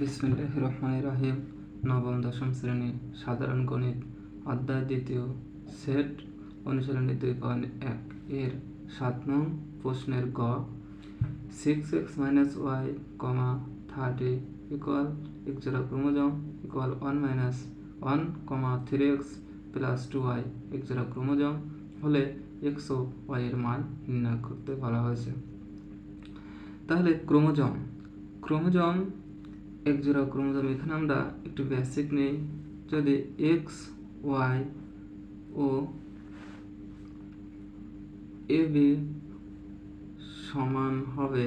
বিসমিল্লাহ রহমান রাহিম, নবম, দশম শ্রেণি, সাধারণ গণিত, অধ্যায় দ্বিতীয়, সেট অনুশীলনী দুই পয়েন্ট এক। এর সাত নং প্রশ্নের গ six x minus y comma thirty equal এক জোড়া chromosome equal one minus one comma three x plus two y এক জোড়া ক্রোমোজম হলে এক্স ও ওয়াই এর মান নির্ণয় করতে বলা হয়েছে। তাহলে ক্রোমোজম ক্রোমোজম এক জোড়া ক্রোমোজোম, এখানে আমরা একটু বেসিক নেই। যদি এক্স ওয়াই ও এ বি সমান হবে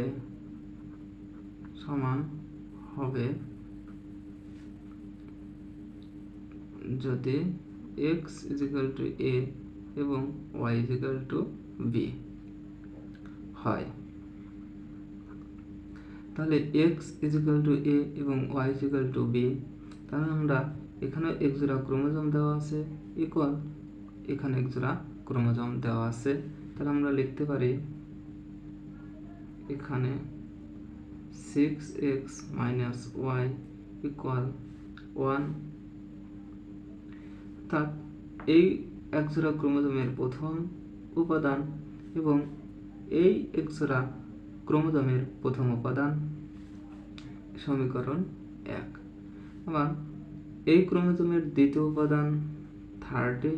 সমান হবে, যদি এক্স ইজিক্যাল টু এ এবং ওয়াই ইজিক্যাল টু বি হয়। তাহলে এক্স ইজিক্যাল টু এ এবং ওয়াই ইজিক্যাল টু বি তাহলে আমরা এখানে এক জোড়া ক্রোমোজোম দেওয়া আছে ইকুয়াল এখানে এক জোড়া ক্রোমোজোম দেওয়া আছে। তাহলে আমরা লিখতে পারি এখানে six x minus y equal one অর্থাৎ এই এক জোড়া ক্রোমোজোমের প্রথম উপাদান এবং এই এক জোড়া ক্রোমোজোমের প্রথম উপাদান, সমীকরণ এক। আবার এই ক্রোমোজোমের দ্বিতীয় উপাদান থার্টি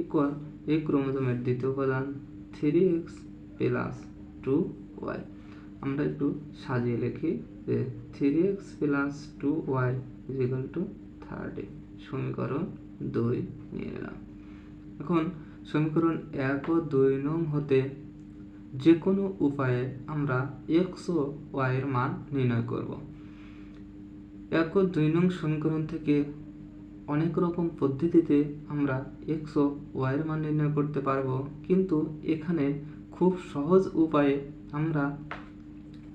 ইকুয়াল এই ক্রোমোজোমের দ্বিতীয় উপাদান three x plus two y আমরা একটু সাজিয়ে লিখি যে three x plus two y is equal two thirty সমীকরণ দুই নিয়ে নিলাম। এখন সমীকরণ এক ও দুই নং হতে যে কোনো উপায়ে আমরা এক্স ও ওয়াইয়ের মান নির্ণয় করব। এক ও দুই নং সমীকরণ থেকে অনেক রকম পদ্ধতিতে আমরা এক্স ও ওয়াইয়ের মান নির্ণয় করতে পারব, কিন্তু এখানে খুব সহজ উপায়ে আমরা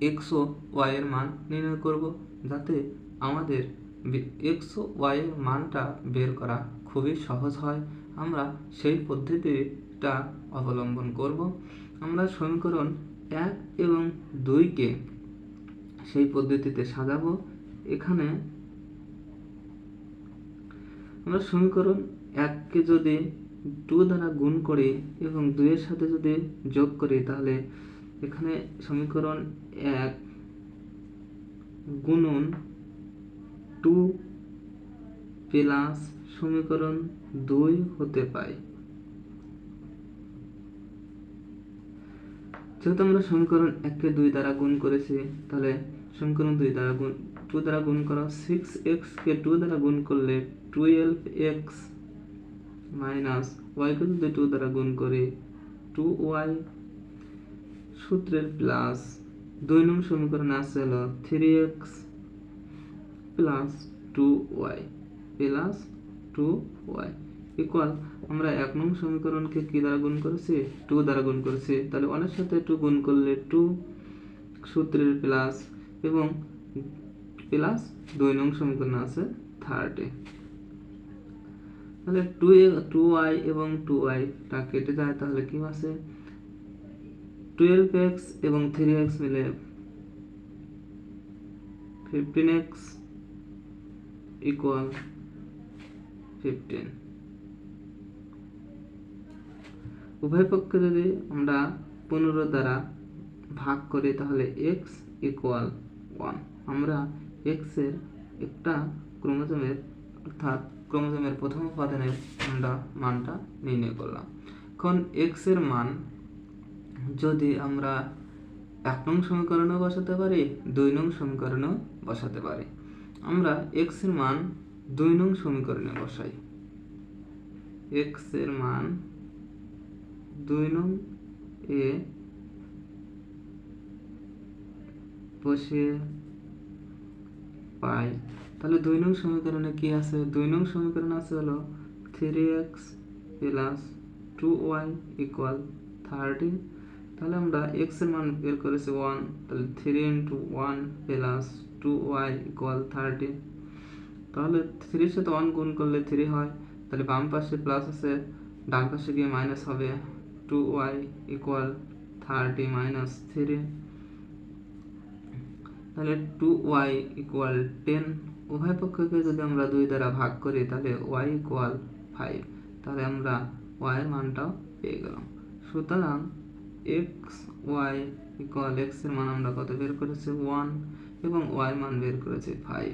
এক্স ও ওয়াইয়ের মান নির্ণয় করব, যাতে আমাদের এক্স ও ওয়াইয়ের মানটা বের করা খুবই সহজ হয়। আমরা সেই পদ্ধতিটা অবলম্বন করব। আমরা সমীকরণ এক এবং দুইকে সেই পদ্ধতিতে সাজাবো। এখানে আমরা সমীকরণ এককে যদি টু দ্বারা গুণ করি এবং দুইয়ের সাথে যদি যোগ করি, তাহলে এখানে সমীকরণ এক গুণন টু প্লাস সমীকরণ দুই হতে পায়। যেহেতু আমরা সমীকরণ এককে দুই দ্বারা গুণ করেছি, তাহলে সমীকরণ দুই দ্বারা গুণ, টু দ্বারা গুণ করা সিক্স এক্সকে টু দ্বারা গুণ করলে টুয়েলভ এক্স মাইনাস ওয়াইকে যদি টু দ্বারা গুণ করে টু ওয়াই সূত্রের প্লাস দুই নং সমীকরণ আসছে হলো three x plus two y plus two y equal আমরা এক নং সমীকরণকে কি দ্বারা গুণ করেছি? টু দ্বারা গুণ করেছি। তাহলে অনেক সাথে টু গুণ করলে টু সূত্রের প্লাস এবং প্লাস দুই নং সমীকরণ আছে থার্টি। তাহলে টু এ, টু আই এবং টু আইটা কেটে যায়, তাহলে কি আছে? টুয়েলভ এক্স এবং থ্রি এক্স মিলে ফিফটিন এক্স ইকুয়াল ফিফটিন। উভয় পক্ষে যদি আমরা পনেরো দ্বারা ভাগ করি, তাহলে এক্স ইকুয়াল ওয়ান আমরা এক্সের একটা ক্রোমোজোমের, অর্থাৎ ক্রোমোজোমের প্রথম উপাদানের আমরা মানটা নির্ণয় করলাম। এখন এক্সের মান যদি আমরা এক নং সমীকরণেও বসাতে পারি, দুই নং সমীকরণেও বসাতে পারি। আমরা এক্সের মান দুই নং সমীকরণে বসাই। এক্সের মান দুই নং এ বসিয়ে পাই। তাহলে দুই নং সমীকরণে কি আছে? দুই নং সমীকরণ আছে হলো three x plus two y equal thirty তাহলে আমরা এক্সের মান বের করেছি ওয়ান তাহলে three into one plus two y equal thirty তাহলে থ্রির সাথে ওয়ান গুণ করলে থ্রি হয়, তাহলে বাম পাশে প্লাস আছে, ডান পাশে গিয়ে মাইনাস হবে। Two y equal thirty minus three তাহলে টু ওয়াই ইকুয়াল টেন উভয় পক্ষকে যদি আমরা দুই দ্বারা ভাগ করি, তাহলে ওয়াই ইকুয়াল ফাইভ তাহলে আমরা ওয়াইয়ের মানটাও পেয়ে গেলাম। সুতরাং এক্স ওয়াই ইকুয়াল এক্সের মান আমরা কত বের করেছি? ওয়ান এবং ওয়াই মান বের করেছি ফাইভ